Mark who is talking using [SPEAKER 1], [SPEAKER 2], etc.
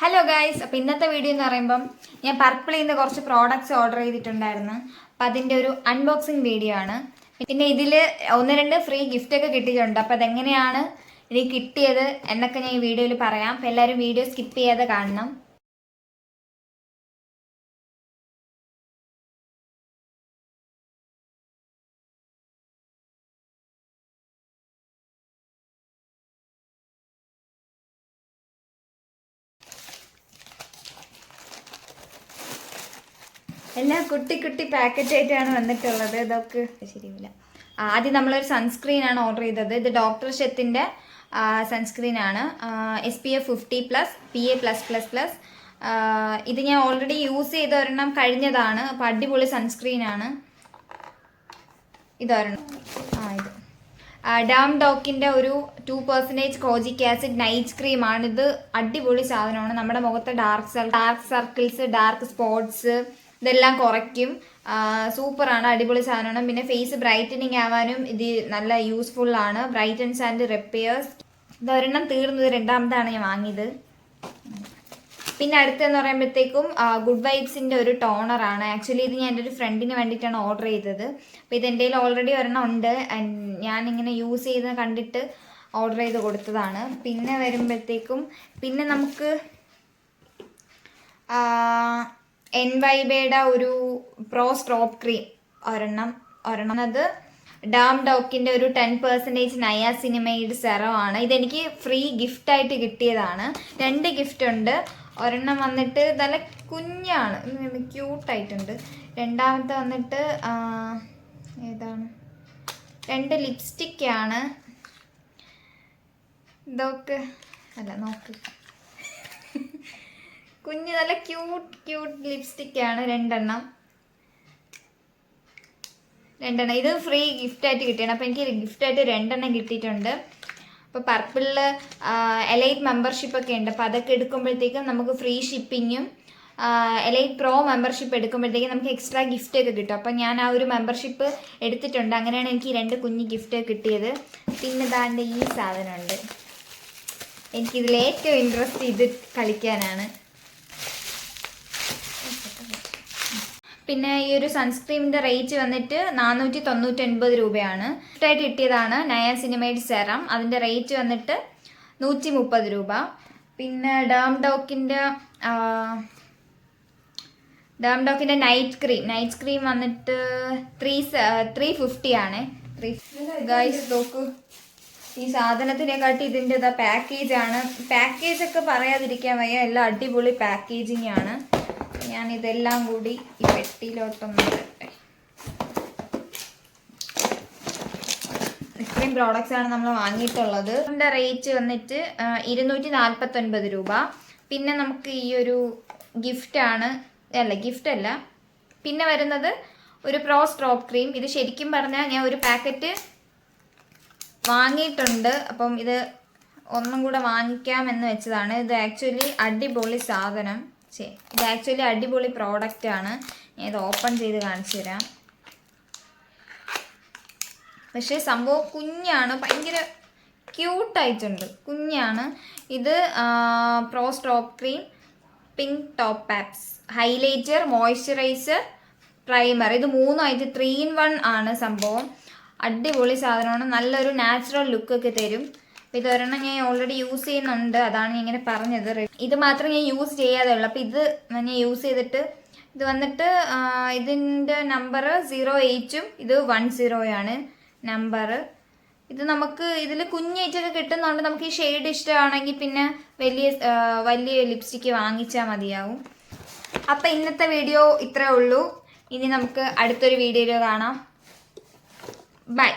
[SPEAKER 1] Hello guys അപ്പോൾ ഇന്നത്തെ video എന്ന് പറയുമ്പം ഞാൻ പർപ്പിളിൽ നിന്ന് കുറച്ച് പ്രോഡക്റ്റ്സ് ഓർഡർ ചെയ്തിട്ടുണ്ടായിരുന്നു. അപ്പം അതിന്റെ ഒരു അൺബോക്സിങ് വീഡിയോ ആണ്. പിന്നെ ഇതിൽ ഒന്ന് രണ്ട് ഫ്രീ ഗിഫ്റ്റ് ഒക്കെ കിട്ടിയിട്ടുണ്ട്. അപ്പോൾ അതെങ്ങനെയാണ് എനിക്ക് കിട്ടിയത് എന്നൊക്കെ ഞാൻ ഈ വീഡിയോയിൽ പറയാം. അപ്പോൾ എല്ലാവരും വീഡിയോ സ്കിപ്പ് ചെയ്യാതെ കാണണം. എല്ലാം കുട്ടി കുട്ടി പാക്കറ്റ് ആയിട്ടാണ് വന്നിട്ടുള്ളത്. ഇതൊക്കെ ശരിയില്ല ആദ്യം നമ്മളൊരു സൺസ്ക്രീൻ ആണ് ഓർഡർ ചെയ്തത്. ഇത് ഡോക്ടർ ഷെത്തിന്റെ സൺസ്ക്രീൻ ആണ്. S P F fifty plus P A plus plus plus ഇത് ഞാൻ ഓൾറെഡി യൂസ് ചെയ്ത ഒരെണ്ണം കഴിഞ്ഞതാണ്. അപ്പോൾ അടിപൊളി സൺസ്ക്രീൻ ആണ്. ഇതൊരെണ്ണം. ആ ഇത്. ഡാം ഡോക്കിന്റെ ഒരു two percentage kojic acid night cream ആണ്. ഇത് അടിപൊളി സാധനമാണ്. നമ്മുടെ മുഖത്തെ dark dark circles dark spots ഇതെല്ലാം കുറയ്ക്കും. സൂപ്പറാണ് അടിപൊളി സാധനമാണ്. പിന്നെ ഫേസ് ബ്രൈറ്റനിങ് ആവാനും ഇത് നല്ല യൂസ്ഫുൾ ആണ്. ബ്രൈറ്റൻസ് ആൻഡ് റിപ്പയേഴ്സ് ഇതൊരെണ്ണം തീർന്നത് രണ്ടാമതാണ് ഞാൻ വാങ്ങിയത്. പിന്നെ അടുത്തെന്ന് പറയുമ്പോഴത്തേക്കും ഗുഡ് വൈബ്സിന്റെ ഒരു ടോണറാണ് ആക്ച്വലി ഇത് ഞാൻ എന്റെ ഒരു ഫ്രണ്ടിന് വേണ്ടിയിട്ടാണ് ഓർഡർ ചെയ്തത്. അപ്പോൾ ഇത് എന്റെ കയ്യിൽ ഓൾറെഡി ഒരെണ്ണം ഉണ്ട്. ഞാനിങ്ങനെ യൂസ് ചെയ്ത് കണ്ടിട്ട് ഓർഡർ ചെയ്ത് കൊടുത്തതാണ്. പിന്നെ വരുമ്പോഴത്തേക്കും പിന്നെ നമുക്ക് എൻ വൈബയുടെ ഒരു പ്രോ സ്ട്രോപ്പ് ക്രീം ഒരെണ്ണം ഒരെണ്ണം അത് ഡാം ഡോക്കിന്റെ ഒരു ടെൻ പെർസെന്റേജ് നയ സിനിമയുടെ സെറമാണ്. ഇതെനിക്ക് ഫ്രീ ഗിഫ്റ്റ് ആയിട്ട് കിട്ടിയതാണ്. രണ്ട് ഗിഫ്റ്റ് ഉണ്ട്. ഒരെണ്ണം വന്നിട്ട് നല്ല കുഞ്ഞാണ്. ക്യൂട്ടായിട്ടുണ്ട് രണ്ടാമത്തെ വന്നിട്ട് ഏതാണ്? രണ്ട് ലിപ്സ്റ്റിക്കാണ് ഇതൊക്കെ അല്ല നോക്ക്. കുഞ്ഞ് നല്ല ക്യൂട്ട് ക്യൂട്ട് ലിപ്സ്റ്റിക് ആണ്. രണ്ടെണ്ണം. രണ്ടെണ്ണം. ഇത് ഫ്രീ ഗിഫ്റ്റ് ആയിട്ട് കിട്ടിയാണ്. അപ്പോൾ എനിക്ക് ഗിഫ്റ്റ് ആയിട്ട് രണ്ടെണ്ണം കിട്ടിയിട്ടുണ്ട്. അപ്പോൾ പർപ്പിളിൽ എലൈറ്റ് മെമ്പർഷിപ്പ് ഒക്കെ ഉണ്ട്. അപ്പോൾ അതൊക്കെ എടുക്കുമ്പോഴത്തേക്കും നമുക്ക് ഫ്രീ ഷിപ്പിങ്ങും എലൈറ്റ് പ്രോ മെമ്പർഷിപ്പ് എടുക്കുമ്പോഴത്തേക്കും നമുക്ക് എക്സ്ട്രാ ഗിഫ്റ്റ് ഒക്കെ കിട്ടും. അപ്പോൾ ഞാൻ ആ ഒരു മെമ്പർഷിപ്പ് എടുത്തിട്ടുണ്ട്. അങ്ങനെയാണ് എനിക്ക് രണ്ട് കുഞ്ഞ് ഗിഫ്റ്റ് കിട്ടിയത്. പിന്നെ ദാന്റെ ഈ സാധനമുണ്ട്. എനിക്കിതിൽ ഏറ്റവും ഇൻട്രസ്റ്റ് ഇത് കളിക്കാനാണ്. പിന്നെ ഈ ഒരു സൺസ്ക്രീമിന്റെ റേറ്റ് വന്നിട്ട് നാനൂറ്റി തൊണ്ണൂറ്റൊൻപത് രൂപയാണ് ആയിട്ട് കിട്ടിയതാണ് നയ സിനിമയുടെ സെറം അതിന്റെ റേറ്റ് വന്നിട്ട് നൂറ്റി മുപ്പത് രൂപ. പിന്നെ ഡാം ഡോക്കിന്റെ ഡാം ഡോക്കിന്റെ നൈറ്റ് ക്രീം നൈറ്റ് ക്രീം വന്നിട്ട് ത്രീ ത്രീ ഫിഫ്റ്റി ആണ്. ഗൈസ് നോക്കൂ. ഈ സാധനത്തിനെക്കാട്ടി ഇതിന്റെ ഇതാ പാക്കേജ് ആണ്. പാക്കേജ് ഒക്കെ പറയാതിരിക്കാൻ വയ്യ. എല്ലാം അടിപൊളി പാക്കേജിങ് ആണ്. ഞാൻ ഇതെല്ലാം കൂടി ഈ പെട്ടിയിലോട്ടൊന്ന് ഇടട്ടെ. ഇത്രയും പ്രോഡക്റ്റ്സ് ആണ് നമ്മൾ വാങ്ങിയിട്ടുള്ളത്. ഇതിന്റെ റേറ്റ് വന്നിട്ട് ഇരുന്നൂറ്റി നാൽപ്പത്തൊൻപത് രൂപ. പിന്നെ നമുക്ക് ഈ ഒരു ഗിഫ്റ്റ് ആണ് അല്ല ഗിഫ്റ്റ് അല്ല. പിന്നെ വരുന്നത് ഒരു പ്രോ സ്ട്രോപ്പ് ക്രീം ഇത് ശരിക്കും പറഞ്ഞാൽ ഞാൻ ഒരു പാക്കറ്റ് വാങ്ങിയിട്ടുണ്ട്. അപ്പം ഇത് ഒന്നും കൂടെ വാങ്ങിക്കാം എന്ന് വെച്ചതാണ്. ഇത് ആക്ച്വലി അടിപൊളി സാധനം. ശേ ഇത് ആക്ച്വലി അടിപൊളി പ്രോഡക്റ്റ് ആണ്. ഞാൻ ഇത് ഓപ്പൺ ചെയ്ത് കാണിച്ചു തരാം. പക്ഷേ സംഭവം കുഞ്ഞാണ്. ഭയങ്കര ക്യൂട്ടായിട്ടുണ്ട് കുഞ്ഞാണ്. ഇത് pro stop cream pink top pops highlighter moisturiser primer ഇത് മൂന്നായിട്ട് ത്രീ ഇൻ വൺ ആണ് സംഭവം. അടിപൊളി സാധനമാണ്. നല്ലൊരു നാച്ചുറൽ ലുക്കൊക്കെ തരും. അപ്പോൾ ഇതൊരെണ്ണം ഞാൻ ഓൾറെഡി യൂസ് ചെയ്യുന്നുണ്ട്. അതാണ് ഞാൻ ഇങ്ങനെ പറഞ്ഞത്. ഇത് മാത്രം ഞാൻ യൂസ് ചെയ്യാതെ ഉള്ളൂ അപ്പോൾ ഇത് ഞാൻ യൂസ് ചെയ്തിട്ട് ഇത് വന്നിട്ട് ഇതിന്റെ നമ്പർ സീറോ എയ്റ്റും ഇത് വൺ സീറോയാണ് നമ്പർ ഇത് നമുക്ക് ഇതിൽ കുഞ്ഞേറ്റൊക്കെ കിട്ടുന്നുണ്ട് നമുക്ക് ഈ ഷെയ്ഡ് ഇഷ്ടമാണെങ്കിൽ പിന്നെ വലിയ വലിയ ലിപ്സ്റ്റിക്ക് വാങ്ങിച്ചാൽ മതിയാവും. അപ്പം ഇന്നത്തെ വീഡിയോ ഇത്രേ ഉള്ളൂ. ഇനി നമുക്ക് അടുത്തൊരു വീഡിയോയിൽ കാണാം. ബൈ